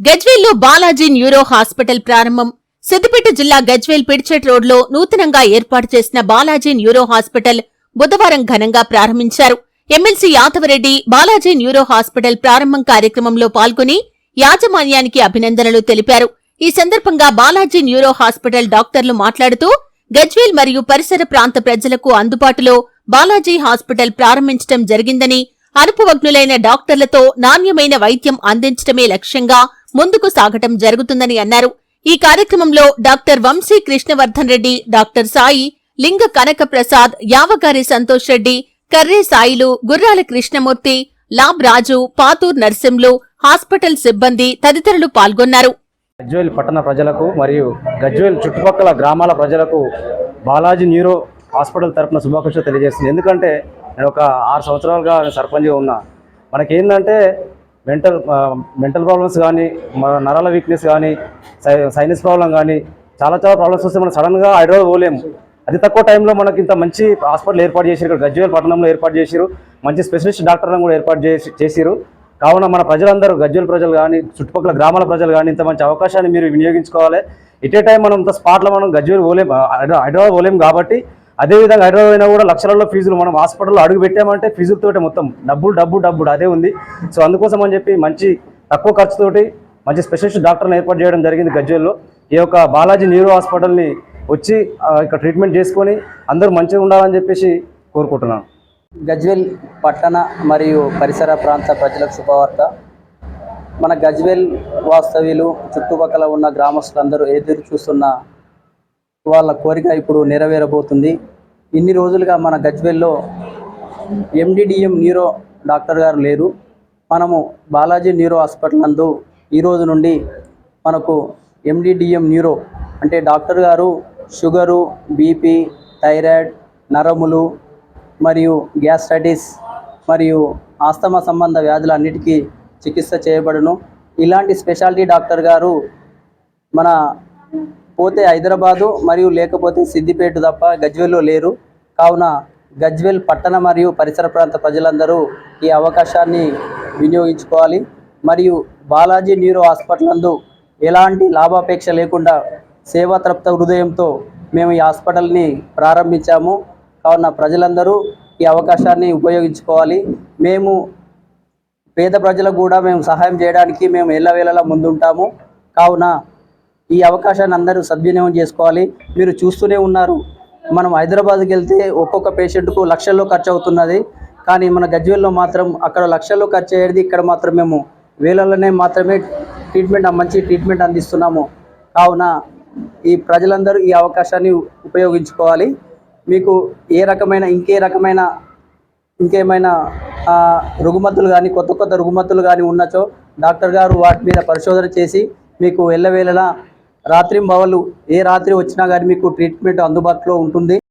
గజ్వేల్లో Balaji neuro hospital ప్రారంభం. సిద్దిపేట జిల్లా గజ్వేల్ పిడ్చెట్ రోడ్లో నూతనంగా ఏర్పాటు చేసిన బాలాజీ న్యూరో హాస్పిటల్ బుధవారం ఘనంగా ప్రారంభించారు. MLC Yadava Reddy Balaji neuro hospital ప్రారంభం కార్యక్రమంలో పాల్గొని యాజమాన్యానికి అభినందనలు తెలిపారు. ఈ సందర్భంగా బాలాజీ న్యూరో హాస్పిటల్ డాక్టర్లు మాట్లాడుతూ గజ్వేల్ మరియు పరిసర ప్రాంత ప్రజలకు అందుబాటులో బాలాజీ హాస్పిటల్ ప్రారంభించడం జరిగిందని అనుభవజ్ఞులైన డాక్టర్లతో నాణ్యమైన వైద్యం అందించడమే లక్ష్యంగా ముందుకు సాగటం జరుగుతుందని అన్నారు. ఈ కార్యక్రమంలో doctor Vamshi Krishnavardhan Reddy doctor Sai Linga Kanaka Prasad Yavagari Santosh Reddy Karre Sailu Gurrala Krishnamurthy lab Raju Pathur Narsimlu hospital సిబ్బంది తదితరులు పాల్గొన్నారు. గజ్వేల్ పట్టణ ప్రజలకు మరియు గజ్వేల్ చుట్టుపక్కల గ్రామాల ప్రజలకు బాలాజీ న్యూరో హాస్పిటల్ తరపున శుభాకాంక్షలు తెలియజేస్తుంది. ఎందుకంటే నేను ఒక ఆరు సంవత్సరాలుగా నేను సర్పంచ్గా ఉన్నా. మనకి ఏంటంటే మెంటల్ మెంటల్ ప్రాబ్లమ్స్ కానీ మన నరాల వీక్నెస్ కానీ సైనస్ ప్రాబ్లం కానీ చాలా చాలా ప్రాబ్లమ్స్ వస్తే మనం సడన్గా హైదరాబాద్ పోలేము. అతి తక్కువ టైంలో మనకి ఇంత మంచి హాస్పిటల్ ఏర్పాటు చేసిరు ఇక్కడ గజ్వేల్ పట్టణంలో ఏర్పాటు చేశారు మంచి స్పెషలిస్ట్ డాక్టర్లను కూడా ఏర్పాటు చేసి చేశారు కావున మన ప్రజలందరూ గజ్వేల్ ప్రజలు కానీ చుట్టుపక్కల గ్రామాల ప్రజలు కానీ ఇంత మంచి అవకాశాన్ని మీరు వినియోగించుకోవాలి. ఇటే టైం మనం ఇంత స్పాట్లో మనం గజ్వేల్ పోలేం హైదరాబాద్ పోలేం కాబట్టి అదేవిధంగా హైదరాబాద్ అయినా కూడా లక్షలలో ఫీజులు మనం హాస్పిటల్లో అడుగు పెట్టామంటే ఫీజులతోటి మొత్తం డబ్బులు డబ్బు డబ్బు అదే ఉంది. సో అందుకోసం అని చెప్పి మంచి తక్కువ ఖర్చుతోటి మంచి స్పెషలిస్ట్ డాక్టర్ని ఏర్పాటు చేయడం జరిగింది గజ్వేల్లో. ఈ యొక్క బాలాజీ న్యూరో హాస్పిటల్ని వచ్చి ఆ, ఇక్కడ ట్రీట్మెంట్ చేసుకొని అందరూ మంచిగా ఉండాలని చెప్పేసి కోరుకుంటున్నాను. గజ్వేల్ పట్టణ మరియు పరిసర ప్రాంత ప్రజలకు శుభవార్త. మన గజ్వేల్ వాస్తవ్యులు చుట్టుపక్కల ఉన్న గ్రామస్తులందరూ ఎదురు చూస్తున్న వాళ్ళ కోరిక ఇప్పుడు నెరవేరబోతుంది. ఇన్ని రోజులుగా మన గజ్వెల్లో ఎండిడిఎం న్యూరో డాక్టర్ గారు లేరు. మనము బాలాజీ న్యూరో హాస్పిటల్ నందు ఈ రోజు నుండి మనకు ఎండిడిఎం న్యూరో అంటే డాక్టర్ గారు షుగరు బీపీ థైరాయిడ్ నరములు మరియు గ్యాస్ట్రైటిస్ మరియు ఆస్తమా సంబంధ వ్యాధులన్నిటికీ చికిత్స చేయబడును. ఇలాంటి స్పెషాలిటీ డాక్టర్ గారు మన పోతే హైదరాబాదు మరియు లేకపోతే సిద్దిపేట తప్ప గజ్వెల్లో లేరు. కావున గజ్వెల్ పట్టణ మరియు పరిసర ప్రాంత ప్రజలందరూ ఈ అవకాశాన్ని వినియోగించుకోవాలి. మరియు బాలాజీ న్యూరో హాస్పిటల్ నందు ఎలాంటి లాభాపేక్ష లేకుండా సేవాతృప్త హృదయంతో మేము ఈ హాస్పిటల్ని ప్రారంభించాము. కావున ప్రజలందరూ ఈ అవకాశాన్ని ఉపయోగించుకోవాలి. మేము పేద ప్రజలకు కూడా మేము సహాయం చేయడానికి మేము ఎల్లవేళలా ముందుంటాము. కావున ఈ అవకాశాన్ని అందరూ సద్వినియోగం చేసుకోవాలి. మీరు చూస్తూనే ఉన్నారు. మనం హైదరాబాద్కి వెళ్తే ఒక్కొక్క పేషెంట్కు లక్షల్లో ఖర్చు అవుతున్నది కానీ మన గజ్వేల్లో మాత్రం అక్కడ లక్షల్లో ఖర్చు అయ్యేది ఇక్కడ మాత్రం మేము వేలలోనే మాత్రమే ట్రీట్మెంట్ మంచి ట్రీట్మెంట్ అందిస్తున్నాము. కావున ఈ ప్రజలందరూ ఈ అవకాశాన్ని ఉపయోగించుకోవాలి. మీకు ఏ రకమైన ఇంకే రకమైన ఇంకేమైనా రుగుమతులు రుగ్మతులు కానీ కొత్త కొత్త రుగ్మతులు కానీ ఉన్నచో డాక్టర్ గారు వాటి మీద పరిశోధన చేసి మీకు ఎల్లవేళలా రాత్రింబవళ్ళు ఏ రాత్రి వచ్చినా కానీ మీకు ట్రీట్మెంట్ అందుబాటులో ఉంటుంది.